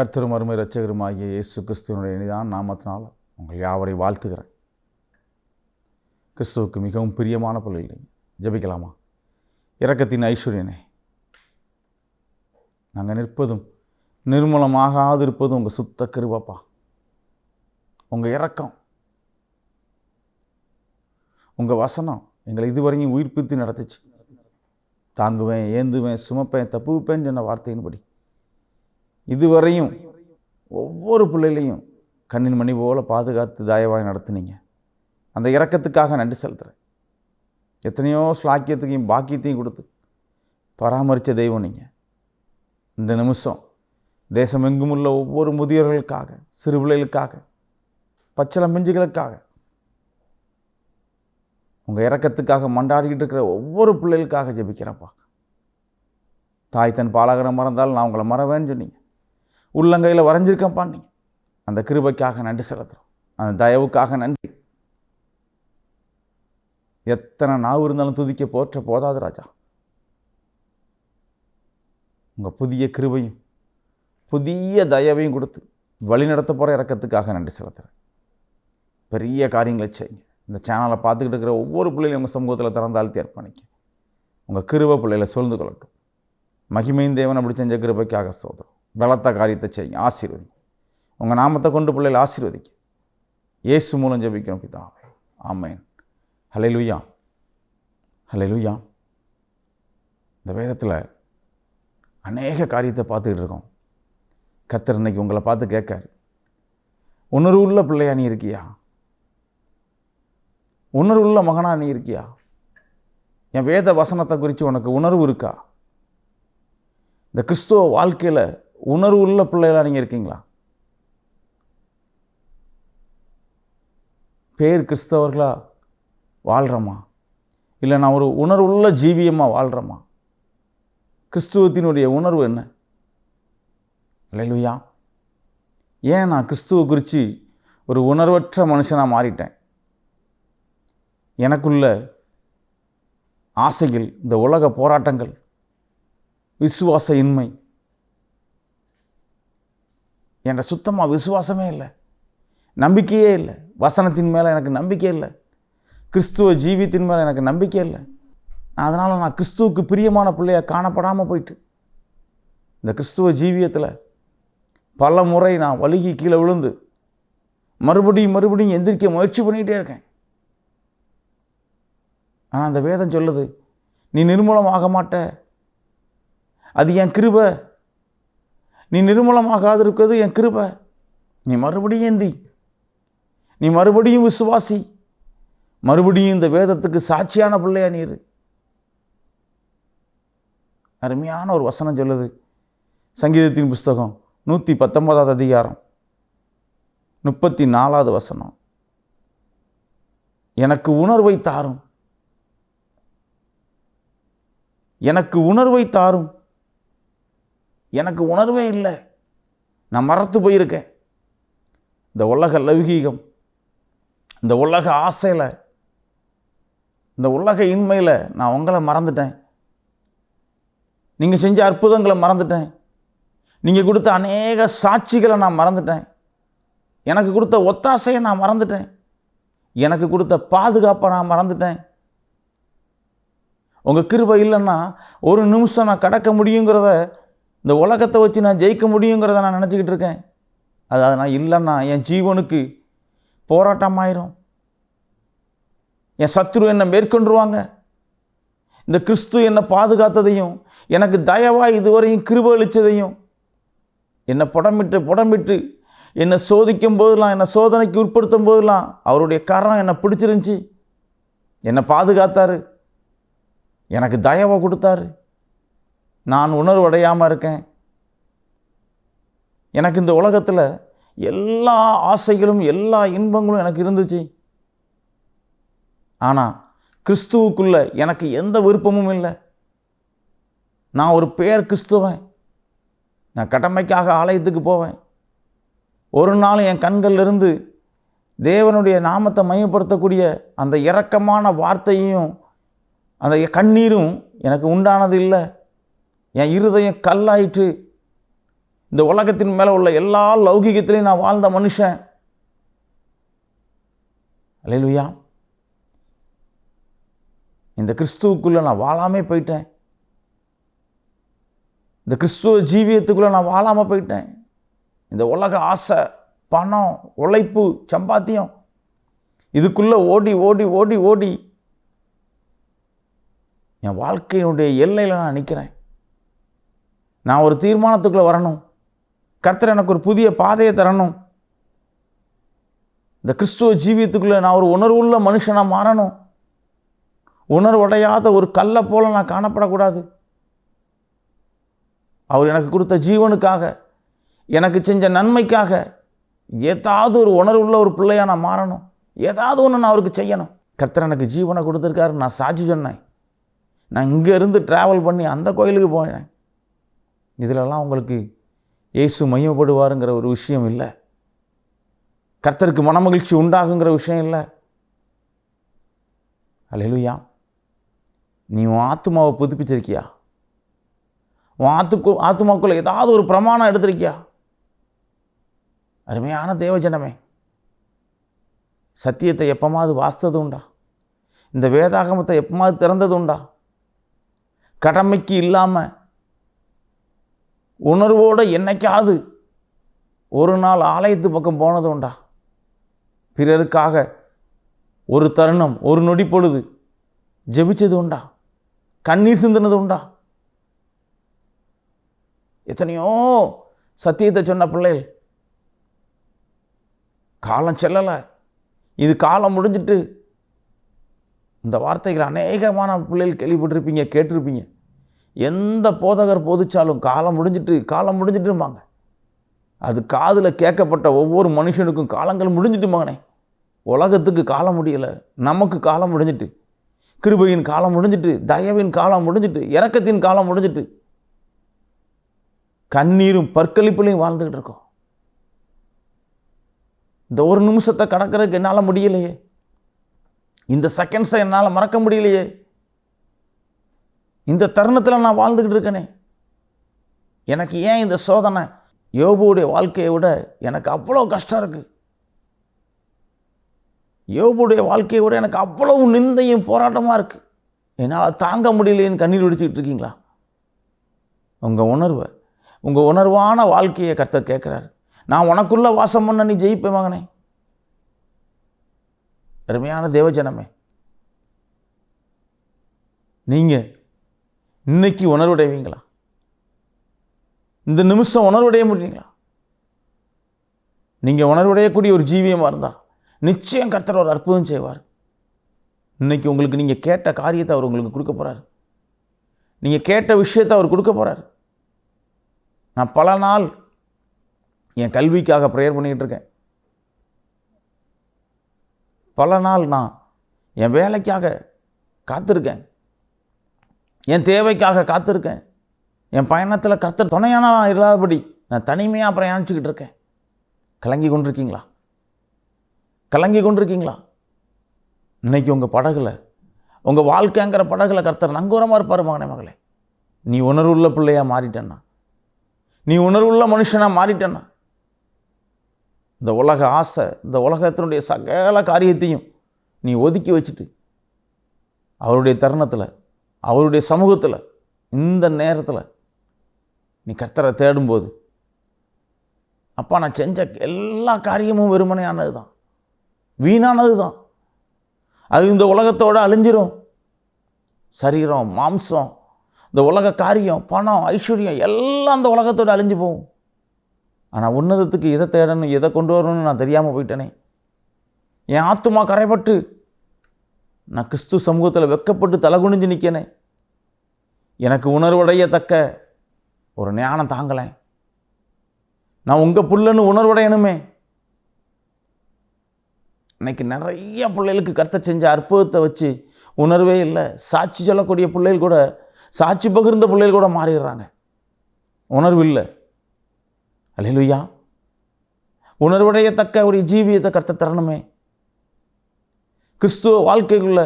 கர்த்தரும் அருமை இரட்சகருமாகிய இயேசு கிறிஸ்துவனுடைய இனிதான் நாமத்தினால் உங்கள் யாவரை வாழ்த்துகிறேன். கிறிஸ்துவுக்கு மிகவும் பிரியமான பிள்ளைகளை ஜெபிக்கலாமா? இரக்கத்தின் ஐஸ்வர்யனே நாங்கள் நிற்பதும் நிர்மூலமாகாது இருப்பதும் உங்கள் சுத்த கருவாப்பா உங்கள் இறக்கம் உங்கள் வசனம் எங்களை இதுவரையும் உயிர்ப்பித்து நடத்துச்சு. தாங்குவேன் ஏந்துவேன் சுமப்பேன் தப்புவிப்பேன்னு சொன்ன வார்த்தையின்படி இதுவரையும் ஒவ்வொரு பிள்ளைகளையும் கண்ணின் மணி போல பாதுகாத்து தாயவாய் நடத்துனீங்க. அந்த இறக்கத்துக்காக நன்றி செலுத்துகிறேன் எத்தனையோ ஸ்லாக்கியத்துக்கையும் பாக்கியத்தையும் கொடுத்து பராமரித்த தெய்வம் நீங்கள் இந்த நிமிஷம் தேசமெங்கும் உள்ள ஒவ்வொரு முதியோர்களுக்காக சிறு பிள்ளைகளுக்காக பச்சளம் மிஞ்சுகளுக்காக உங்கள் இறக்கத்துக்காக மண்டாடிக்கிட்டு இருக்கிற ஒவ்வொரு பிள்ளைகளுக்காக ஜெபிக்கிறேன்ப்பா. தாய் தன் பாலகனை மறந்தால் நான் உங்களை மறவேன்னு சொன்னீங்க. உள்ளங்கையில் வரைஞ்சிருக்கேன்ப்பா நீங்கள் அந்த கிருபைக்காக நன்றி செலுத்துகிறோம் அந்த தயவுக்காக நன்றி. எத்தனை நாவு இருந்தாலும் துதிக்க போற்ற போதாது ராஜா. உங்கள் புதிய கிருபையும் புதிய தயவையும் கொடுத்து வழி நடத்த போகிற இறக்கத்துக்காக நன்றி செலுத்துகிறேன் பெரிய காரியங்களை செய்யுங்க. இந்த சேனலை பார்த்துக்கிட்டு இருக்கிற ஒவ்வொரு பிள்ளைகளையும் உங்கள் சமூகத்தில் திறந்தாழ்த்தி அர்ப்பணிக்க உங்கள் கிருவ பிள்ளைகளை சூழ்ந்து கொள்ளட்டும். மகிமையின் தேவன் அப்படி செஞ்ச கிருபைக்காக சோதரும் பலத்த காரியத்தை செய்யுங்க. ஆசீர்வதி உங்கள் நாமத்தை கொண்டு பிள்ளைகளை ஆசீர்வதிக்க இயேசு மூலம் ஜபிக்கிறோம் பிதாவே. ஆமேன். ஹalleluya. லூயா இந்த வேதத்தில் அநேக காரியத்தை பார்த்துக்கிட்டு இருக்கோம். கத்தர் இன்னைக்கு உங்களை பார்த்து கேட்காரு. உணர்வுள்ள பிள்ளையா நீ இருக்கியா? உணர்வுள்ள மகனா நீ இருக்கியா? என் வேத வசனத்தை குறித்து உனக்கு உணர்வு இருக்கா? இந்த கிறிஸ்துவ வாழ்க்கையில் உணர்வு உள்ள பிள்ளைகளா நீங்கள் இருக்கீங்களா? பேர் கிறிஸ்தவர்களாக வாழ்கிறோமா இல்லை நான் ஒரு உணர்வுள்ள ஜீவியமாக வாழ்கிறோமா கிறிஸ்துவத்தினுடைய உணர்வு என்ன? இல்லையா ஏன் நான் கிறிஸ்துவ குறித்து ஒரு உணர்வற்ற மனுஷனாக மாறிட்டேன்? எனக்குள்ள ஆசைகள் இந்த உலக போராட்டங்கள் விசுவாச இன்மை என்ற சுத்தமாக விசுவாசமே இல்லை. நம்பிக்கையே இல்லை. வசனத்தின் மேலே எனக்கு நம்பிக்கை இல்லை. கிறிஸ்துவ ஜீவியத்தின் மேலே எனக்கு நம்பிக்கை இல்லை. அதனால் நான் கிறிஸ்துவுக்கு பிரியமான பிள்ளையாக காணப்படாமல் போயிட்டு இந்த கிறிஸ்துவ ஜீவியத்தில் பல முறை நான் வழுகி கீழே விழுந்து மறுபடியும் மறுபடியும் எந்திரிக்க முயற்சி பண்ணிகிட்டே இருக்கேன். ஆனால் அந்த வேதம் சொல்லுது நீ நிர்மூலமாக மாட்ட அது என் கிருபை. நீ நிர்மூலமாகாது இருக்கிறது என் கிருபை. நீ மறுபடியும் ஏந்தி. நீ மறுபடியும் விசுவாசி. மறுபடியும் இந்த வேதத்துக்கு சாட்சியான பிள்ளையா நீர். அருமையான ஒரு வசனம் சொல்லுது. சங்கீதத்தின் புஸ்தகம் நூற்றி பத்தொன்பதாவது அதிகாரம் முப்பத்தி நாலாவது வசனம். எனக்கு உணர்வை தாரும். எனக்கு உணர்வை தாரும். எனக்கு உணர்வே இல்லை. நான் மறத்து போயிருக்கேன். இந்த உலக லௌகீகம் இந்த உலக ஆசையில் இந்த உலக இன்மையில் நான் உங்களை மறந்துட்டேன். நீங்கள் செஞ்ச அற்புதங்களை மறந்துட்டேன். நீங்கள் கொடுத்த அநேக சாட்சிகளை நான் மறந்துட்டேன். எனக்கு கொடுத்த ஒத்தாசையை நான் மறந்துட்டேன். எனக்கு கொடுத்த பாதுகாப்பை நான் மறந்துட்டேன். உங்கள் கிருபை இல்லைன்னா ஒரு நிமிஷம் நான் கடக்க முடியுங்கிறத இந்த உலகத்தை வச்சு நான் ஜெயிக்க முடியுங்கிறத நான் நினச்சிக்கிட்டு இருக்கேன். அது அது நான் இல்லைன்னா என் ஜீவனுக்கு போராட்டமாயிரும். என் சத்ரு என்னை மேற்கொண்டுருவாங்க. இந்த கிறிஸ்து என்னை பாதுகாத்ததையும் எனக்கு தயவாக இதுவரையும் கிருப அளித்ததையும் என்னை புடமிட்டு புடமிட்டு என்னை சோதிக்கும் போதெல்லாம் என்னை சோதனைக்கு உட்படுத்தும் போதெல்லாம் அவருடைய கரம் என்னை பிடிச்சிருந்துச்சி. என்னை பாதுகாத்தாரு. எனக்கு தயவை கொடுத்தாரு. நான் உணர்வடையாமல் இருக்கேன். எனக்கு இந்த உலகத்தில் எல்லா ஆசைகளும் எல்லா இன்பங்களும் எனக்கு இருந்துச்சு. ஆனால் கிறிஸ்துவுக்குள்ள எனக்கு எந்த விருப்பமும் இல்லை. நான் ஒரு பேர் கிறிஸ்துவன். நான் கடமைக்காக ஆலயத்துக்கு போவேன். ஒரு நாள் என் கண்கள்லேருந்து தேவனுடைய நாமத்தை மையப்படுத்தக்கூடிய அந்த இரக்கமான வார்த்தையும் அந்த கண்ணீரும் எனக்கு உண்டானது இல்லை என் இருதயம் கல்லாயிற்று. இந்த உலகத்தின் மேலே உள்ள எல்லா லௌகிகத்திலையும் நான் வாழ்ந்த மனுஷன். அலையிலுயா இந்த கிறிஸ்துவுக்குள்ளே நான் வாழாமே போயிட்டேன். இந்த கிறிஸ்துவ ஜீவியத்துக்குள்ளே நான் வாழாமல் போயிட்டேன். இந்த உலக ஆசை பணம் உழைப்பு சம்பாத்தியம் இதுக்குள்ளே ஓடி ஓடி ஓடி ஓடி என் வாழ்க்கையினுடைய எல்லையில் நான் நிற்கிறேன் நான் ஒரு தீர்மானத்துக்குள்ளே வரணும். கர்த்தர் எனக்கு ஒரு புதிய பாதையை தரணும். இந்த கிறிஸ்துவ ஜீவியத்துக்குள்ளே நான் ஒரு உணர்வுள்ள மனுஷனாக மாறணும். உணர்வடையாத ஒரு கல்லை போல நான் காணப்படக்கூடாது. அவர் எனக்கு கொடுத்த ஜீவனுக்காக எனக்கு செஞ்ச நன்மைக்காக ஏதாவது ஒரு உணர்வுள்ள ஒரு பிள்ளையாக நான் மாறணும். ஏதாவது ஒன்று நான் அவருக்கு செய்யணும். கர்த்தர் எனக்கு ஜீவனை கொடுத்துருக்காரு. நான் சாட்சி சொன்னேன். நான் இங்கேருந்து ட்ராவல் பண்ணி அந்த கோயிலுக்கு போனேன். இதிலெல்லாம் உங்களுக்கு இயேசு மையப்படுவாருங்கிற ஒரு விஷயம் இல்லை. கர்த்தருக்கு மனமகிழ்ச்சி உண்டாகுங்கிற விஷயம் இல்லை. அலையிலுயா நீ உன் ஆத்துமாவை புதுப்பிச்சிருக்கியா? உன் ஆத்துக்கு ஆத்துமாக்குள்ள ஏதாவது ஒரு பிரமாணம் எடுத்திருக்கியா? அருமையான தேவஜனமே சத்தியத்தை எப்பமாவது வாசித்தது உண்டா? இந்த வேதாகமத்தை எப்பமாவது திறந்தது உண்டா? கடமைக்கு இல்லாமல் உணர்வோடு என்னைக்காவது ஒரு நாள் ஆலயத்து பக்கம் போனது உண்டா? பிறருக்காக ஒரு தருணம் ஒரு நொடி பொழுது ஜெபிச்சது உண்டா? கண்ணீர் சிந்தினது உண்டா? எத்தனையோ சத்தியத்தை சொன்ன பிள்ளைகள் காலம் செல்லலை. இது காலம் முடிஞ்சிட்டு இந்த வார்த்தைகள் அநேகமான பிள்ளைகள் கேள்விப்பட்டிருப்பீங்க கேட்டிருப்பீங்க. எந்த போதகர் போதிச்சாலும் காலம் முடிஞ்சிட்டு காலம் முடிஞ்சிட்டுமாங்க அது காதில் கேட்கப்பட்ட ஒவ்வொரு மனுஷனுக்கும் காலங்கள் முடிஞ்சிட்டு மகனே உலகத்துக்கு காலம் முடியலை நமக்கு காலம் முடிஞ்சிட்டு கிருபையின் காலம் முடிஞ்சிட்டு தயவின் காலம் முடிஞ்சிட்டு இறக்கத்தின் காலம் முடிஞ்சிட்டு கண்ணீரும் பற்களிப்புலையும் வாழ்ந்துக்கிட்டு இருக்கோம். இந்த ஒரு நிமிஷத்தை கடக்கிறதுக்கு என்னால் முடியலையே. இந்த செகண்ட்ஸை என்னால் மறக்க முடியலையே. இந்த தருணத்தில் நான் வாழ்ந்துக்கிட்டு இருக்கேனே. எனக்கு ஏன் இந்த சோதனை? யோபுடைய வாழ்க்கையை விட எனக்கு அவ்வளோ கஷ்டம் இருக்குது யோபுடைய வாழ்க்கையை விட எனக்கு அவ்வளவு நிந்தையும் போராட்டமாக இருக்குது என்னால் தாங்க முடியலையேன்னு கண்ணீர் வெடிச்சுக்கிட்டு இருக்கீங்களா? உங்கள் உணர்வை உங்கள் உணர்வான வாழ்க்கையை கர்த்தர் கேட்குறாரு. நான் உனக்குள்ளே வாசம் பண்ண நீ ஜெயிப்பேன் மகனே. அருமையான தேவஜனமே நீங்கள் இன்னைக்கு உணர்வடைவீங்களா? இந்த நிமிஷம் உணர்வடைய முடியுங்களா? நீங்கள் உணர்வடையக்கூடிய ஒரு ஜீவியமாக இருந்தால் நிச்சயம் கர்த்தர் ஒரு அற்புதம் செய்வார். இன்னைக்கு உங்களுக்கு நீங்கள் கேட்ட காரியத்தை அவர் உங்களுக்கு கொடுக்க போகிறார் நீங்கள் கேட்ட விஷயத்தை அவர் கொடுக்க போகிறார் நான் பல நாள் என் கல்விக்காக ப்ரேயர் பண்ணிக்கிட்டு இருக்கேன். பல நாள் நான் என் வேலைக்காக காத்திருக்கேன். என் தேவைக்காக காத்திருக்கேன். என் பயணத்தில் கர்த்தர் துணையான இல்லாதபடி நான் தனிமையாக பிரயாணிச்சுக்கிட்டு இருக்கேன். கலங்கி கொண்டிருக்கீங்களா? கலங்கி கொண்டிருக்கீங்களா? இன்னைக்கு உங்கள் படகுல உங்கள் வாழ்க்கைங்கிற படகுல கர்த்தர் நங்கூரமாக இருப்பார் மகனே மகளே. நீ உணர்வுள்ள பிள்ளையாக மாறிட்டேன்னா. நீ உணர்வுள்ள மனுஷனாக மாறிட்டேன்னா. இந்த உலக ஆசை இந்த உலகத்தினுடைய சகல காரியத்தையும் நீ ஒதுக்கி வச்சுட்டு அவருடைய தருணத்தில் அவருடைய சமூகத்தில் இந்த நேரத்தில் நீ கர்த்தரை தேடும்போது அப்பா நான் செஞ்ச எல்லா காரியமும் வெறுமனையானது தான் வீணானது தான் அது இந்த உலகத்தோடு அழிஞ்சிரும். சரீரம் மாம்சம் இந்த உலக காரியம் பணம் ஐஸ்வர்யம் எல்லாம் அந்த உலகத்தோடு அழிஞ்சு போகும். ஆனால் உன்னதத்துக்கு எதை தேடணும் எதை கொண்டு வரணும்னு நான் தெரியாமல் போயிட்டேனே. என் ஆத்துமா கரைப்பட்டு நான் கிறிஸ்து சமூகத்தில் வெக்கப்பட்டு தலை குனிஞ்சு நிற்கனே எனக்கு உணர்வடையத்தக்க ஒரு ஞானம் தாங்கலை. நான் உங்கள் புள்ளன்னு உணர்வடையணுமே. இன்னைக்கு நிறைய பிள்ளைகளுக்கு கருத்தை செஞ்ச அற்புதத்தை வச்சு உணர்வே இல்லை. சாட்சி சொல்லக்கூடிய பிள்ளைகள் கூட சாட்சி பகிர்ந்த பிள்ளைகள் கூட மாறிடுறாங்க. உணர்வு இல்லை. அல்லையா உணர்வடையத்தக்க ஒரு ஜீவியத்தை கருத்தை தரணுமே. கிறிஸ்துவ வாழ்க்கைக்குள்ள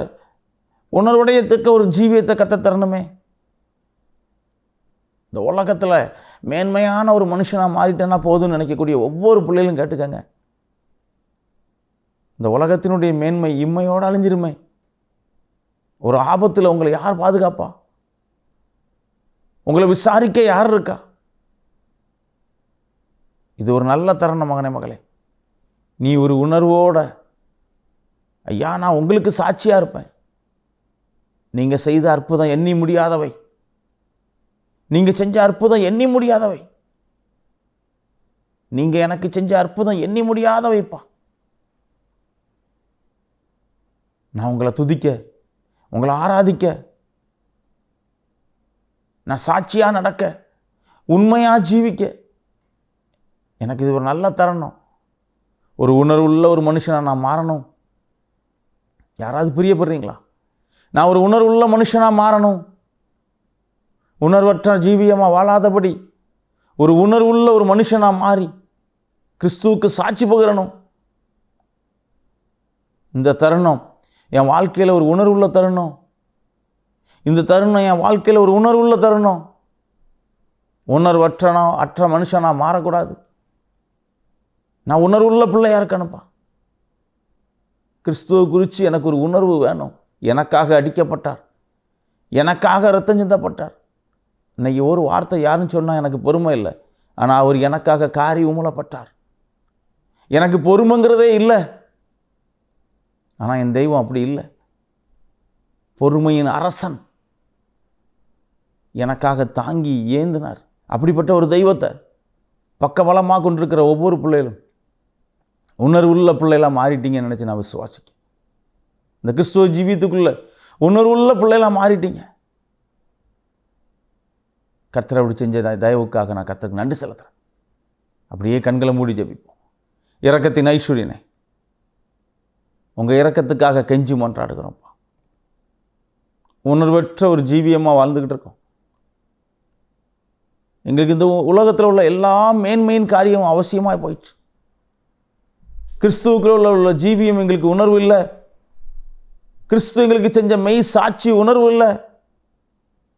உணர்வடையத்துக்கு ஒரு ஜீவியத்தை கர்த்த தரணுமே. இந்த உலகத்தில் மேன்மையான ஒரு மனுஷனாக மாறிட்டேன்னா போதும்னு நினைக்கக்கூடிய ஒவ்வொரு பிள்ளைகளும் கேட்டுக்கங்க. இந்த உலகத்தினுடைய மேன்மை இம்மையோடு அழிஞ்சிருமே. ஒரு ஆபத்தில் உங்களை யார் பாதுகாப்பா? உங்களை விசாரிக்க யார் இருக்கா? இது ஒரு நல்ல தருணம் மகனே மகளே. நீ ஒரு உணர்வோட ஐயா நான் உங்களுக்கு சாட்சியாக இருப்பேன். நீங்கள் செய்த அற்புதம் எண்ணி முடியாதவை. நீங்கள் செஞ்ச அற்புதம் எண்ணி முடியாதவை. நீங்கள் எனக்கு செஞ்ச அற்புதம் எண்ணி முடியாதவைப்பா. நான் உங்களை துதிக்க உங்களை ஆராதிக்க நான் சாட்சியாக நடக்க உண்மையாக ஜீவிக்க எனக்கு இது ஒரு நல்ல தருணம். ஒரு உணர்வுள்ள ஒரு மனுஷனை நான் மாறணும். யாராவது பிரியப்படுறீங்களா? நான் ஒரு உணர்வுள்ள மனுஷனாக மாறணும். உணர்வற்ற ஜீவியமாக வாழாதபடி ஒரு உணர்வுள்ள ஒரு மனுஷனாக மாறி கிறிஸ்துவுக்கு சாட்சி பகிரணும். இந்த தருணம் என் வாழ்க்கையில் ஒரு உணர்வுள்ள தருணம். இந்த தருணம் என் வாழ்க்கையில் ஒரு உணர்வுள்ள தருணம். உணர்வற்றனோ அற்ற மனுஷனாக மாறக்கூடாது. நான் உணர்வுள்ள பிள்ளையா இருக்கணும்ப்பா. கிறிஸ்துவ குறித்து எனக்கு ஒரு உணர்வு வேணும். எனக்காக அடிக்கப்பட்டார். எனக்காக ரத்தம் சிந்தப்பட்டார். இன்றைக்கி ஒரு வார்த்தை யாருன்னு சொன்னால் எனக்கு பொறுமை இல்லை. ஆனால் அவர் எனக்காக காரி உமலப்பட்டார் எனக்கு பொறுமைங்கிறதே இல்லை. ஆனால் என் தெய்வம் அப்படி இல்லை. பொறுமையின் அரசன் எனக்காக தாங்கி ஏந்தினார். அப்படிப்பட்ட ஒரு தெய்வத்தை பக்கபலமாக கொண்டிருக்கிற ஒவ்வொரு பிள்ளைகளும் உணர்வுள்ள பிள்ளைலாம் மாறிட்டீங்கன்னு நினச்சி நான் விசுவாசிக்கேன் இந்த கிறிஸ்துவ ஜீவியத்துக்குள்ள உணர்வுள்ள பிள்ளைலாம் மாறிட்டீங்க. கர்த்தரை அப்படி செஞ்ச தயவுக்காக நான் கர்த்தருக்கு நன்றி செலுத்துகிறேன் அப்படியே கண்களை மூடி ஜபிப்போம். இறக்கத்தின் ஐஸ்வர்யனை உங்கள் இறக்கத்துக்காக கெஞ்சி மன்றாடுகிறோம்ப்பா. உணர்வற்ற ஒரு ஜீவியமாக வாழ்ந்துக்கிட்டு இருக்கோம். எங்களுக்கு இந்த உலகத்தில் உள்ள எல்லா மேன்மையின் காரியமும் அவசியமாக போயிடுச்சு கிறிஸ்துவுக்குள்ள உள்ள ஜீவியம் எங்களுக்கு உணர்வு இல்லை. கிறிஸ்து எங்களுக்கு செஞ்ச மெய் சாட்சி உணர்வு இல்லை.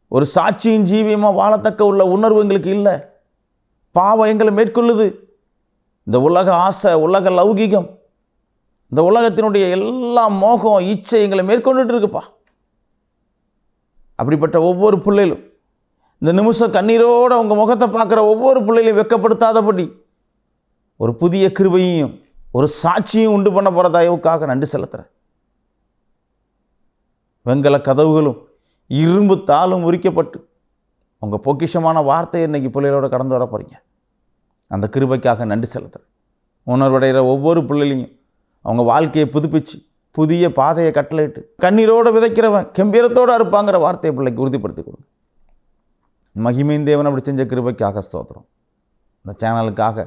ஒரு சாட்சியின் ஜீவியமாக வாழத்தக்க உள்ள உணர்வு எங்களுக்கு இல்லை. பாவம் எங்களை மேற்கொள்ளுது. இந்த உலக ஆசை உலக லௌகிகம் இந்த உலகத்தினுடைய எல்லா மோகம் இச்சை எங்களை மேற்கொண்டுட்டு இருக்குப்பா. அப்படிப்பட்ட ஒவ்வொரு பிள்ளைகளும் இந்த நிமிஷம் கண்ணீரோட அவங்க முகத்தை பார்க்குற ஒவ்வொரு பிள்ளைகளையும் வெக்கப்படுத்தாதபடி ஒரு புதிய கிருபையும் ஒரு சாட்சியும் உண்டு பண்ண போகிற தயவுக்காக நன்றி செலுத்துகிறேன் வெங்கல கதவுகளும் இரும்பு தாளும் உரிக்கப்பட்டு உங்கள் பொக்கிஷமான வார்த்தையை இன்னைக்கு பிள்ளைகளோட கடந்து வர போகிறீங்க அந்த கிருபைக்காக நன்றி செலுத்துகிறேன் உணர்வடைகிற ஒவ்வொரு பிள்ளைகளையும் அவங்க வாழ்க்கையை புதுப்பிச்சு புதிய பாதையை கட்டளையிட்டு கண்ணீரோடு விதைக்கிறவன் கம்பீரத்தோடு இருப்பாங்கிற வார்த்தையை பிள்ளைக்கு உறுதிப்படுத்தி கொடுங்க. மகிமையின் தேவன் அப்படி செஞ்ச கிருபைக்காக ஸ்தோத்திரம். இந்த சேனலுக்காக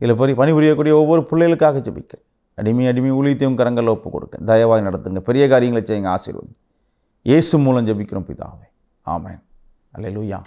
இதில் பணி பணிபுரியக்கூடிய ஒவ்வொரு பிள்ளைகளுக்காக ஜபிக்கிறேன் அடிமை அடிமை ஊழியத்தையும் கரங்களில் ஒப்பு கொடுக்க. தயவாய் நடத்துங்க. பெரிய காரியங்களை செய்யுங்க ஆசீர்வதி இயேசு மூலம் ஜபிக்கிறோம் பிதாவே. அல்ல லூய்யா